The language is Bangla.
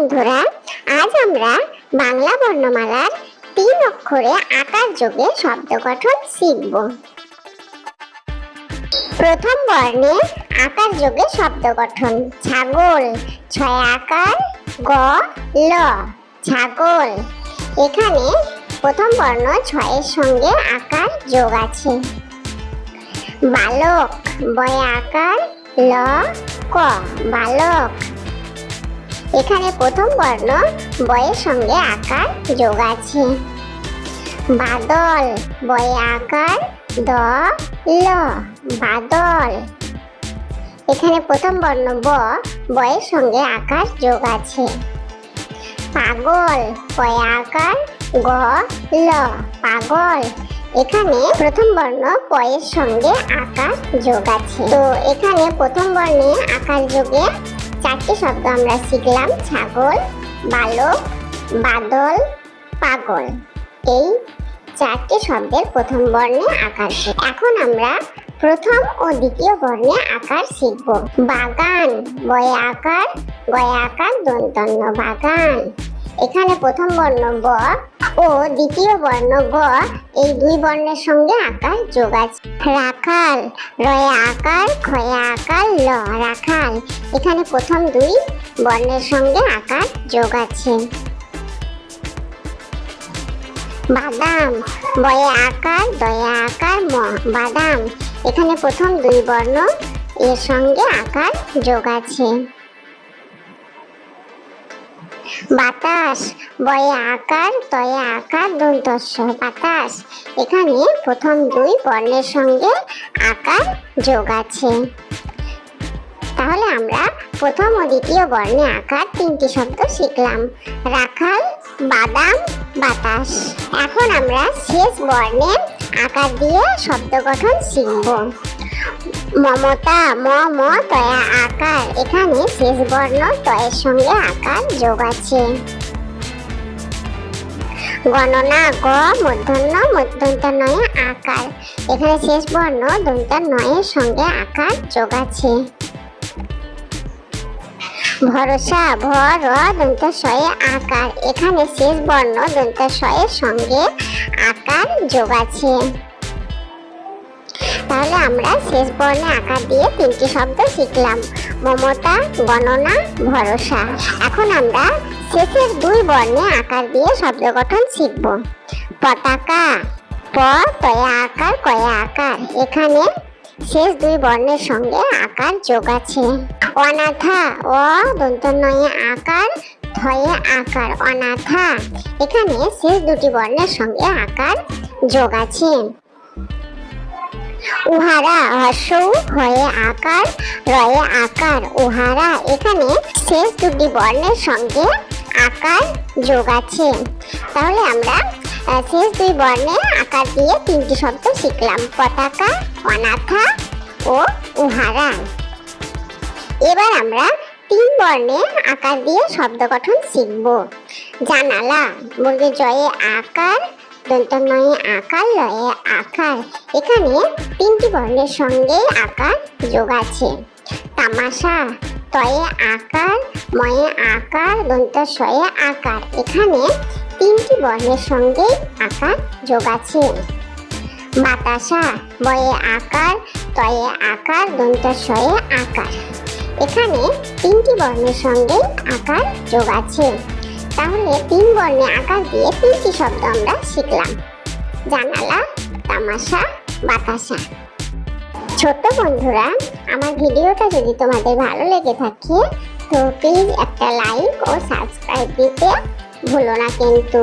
বন্ধুরা, আজ আমরা বাংলা বর্ণমালার তিন অক্ষরে আকার যোগে শব্দ গঠন শিখব। প্রথম বর্ণে আকার যোগে শব্দ গঠন। ছাগল, ছয় আকার, গ, ল, ছাগল। এখানে প্রথম বর্ণ ছয়ের সঙ্গে আকার যোগ আছে। বালক, বয় আকার, ল, ক, বালক। এখানে প্রথম বর্ণ বয়ের সঙ্গে আকার যোগ আছে। বাদল বয়ে আকার, দ, ল, বাদল। এখানে প্রথম বর্ণ ব বয়ের সঙ্গে আকার যোগ আছে। পাগল পয়ে আকার, গ, ল, পাগল। এখানে প্রথম বর্ণ পয়ের সঙ্গে আকার যোগ আছে। তো এখানে প্রথম বর্ণে আকার যোগে চারটি শব্দ আমরা শিখলাম, ছাগল, বালক, বাদল, পাগল। এই চারটি শব্দের প্রথম বর্ণে আকার এখন আমরা প্রথম ও দ্বিতীয় বর্ণে আকার শিখব। বাগান, বয়ে আকার, গয়ে আকার, দন্তন্য বাগান। এখানে প্রথম বর্ণ ব ও দ্বিতীয় বর্ণ গ এই দুই বর্ণের সঙ্গে আকার যোগ আছে। রাখাল, রয়ে আকার, ক্ষয়ে আকার, ল, রাখাল। এখানে প্রথম দুই বর্ণের সঙ্গে আকার যোগ আছে। বাদাম, বয়ে আকার, দয়ে আকার, ম, বাদাম। এখানে প্রথম দুই বর্ণ এর সঙ্গে আকার যোগ আছে। বাতাস বয়ে আকার, তয়ে আকার দন্তস্ব বাতাস। এখানে প্রথম দুই বর্ণের সঙ্গে আকার যোগ আছে। তাহলে আমরা প্রথম ও দ্বিতীয় বর্ণে আকার তিনটি শব্দ শিখলাম। রাখাল, বাদাম, বাতাস। এখন আমরা শেষ বর্ণে আকার দিয়ে শব্দ গঠন শিখব। মমতা ম ম তয়া আকার, এখানে শেষ বর্ণ, তয়ের সঙ্গে আকার যোগ আছে। গণনা, গ মূর্ধন্য মধ্যন্ত নয় আকার, এখানে শেষ বর্ণ দন্ত নয়ের সঙ্গে আকার যোগ আছে। ভরসা, ভ, র দন্ত শয়ে আকার, এখানে শেষ বর্ণ দন্ত শয়ের সঙ্গে আকার যোগ আছে। তাহলে আমরা শেষ বর্ণে আকার দিয়ে তিনটি শব্দ শিখলাম। মমতা, গণনা, ভরসা। এখন আমরা শেষের দুই বর্ণে আকার দিয়ে শব্দ গঠন শিখব। পতাকা, প, তয়া আকার, কয়া আকার। এখানে শেষ দুই বর্ণের সঙ্গে আকার যোগ আছে। অনাথা, অ দন্ত নয়ে আকার, ধয়ে আকার, অনাথা। এখানে শেষ দুটি বর্ণের সঙ্গে আকার যোগ আছে। উহারা হর্ষৌ হয়ে আকার, রয়ে আকার। উহারা এখানে শেষ দুটি বর্ণের সঙ্গে আকার যোগ আছে। তাহলে আমরা শেষ দুই বর্ণে আকার দিয়ে তিনটি শব্দ শিখলাম। পতাকা, অনাথা ও উহারা। এবার আমরা তিন বর্ণে আকার দিয়ে শব্দ গঠন শিখব। জানালা বলতে জয়ে আকার দন্ত নয়ে আকার লয়ে আকার। এখানে তিনটি বর্ণের সঙ্গে আকার যোগ আছে। তামাশা, তয়ে আকার, ময়ে আকার দন্ত শয়ে আকার। এখানে তিনটি বর্ণের সঙ্গে আকার যোগ আছে। বাতাসা বয়ে আকার, তয়ে আকার দন্ত শয়ে আকার। এখানে তিনটি বর্ণের সঙ্গে আকার যোগ আছে। তাহলে তিন বর্ণে আকার দিয়ে তিনটি শব্দ আমরা শিখলাম। জানালা, তামাশা, বাতাসা। ছোট্ট বন্ধুরা, আমার ভিডিওটা যদি তোমাদের ভালো লেগে থাকে, তো প্লিজ একটা লাইক ও সাবস্ক্রাইব দিতে ভুলো না কিন্তু।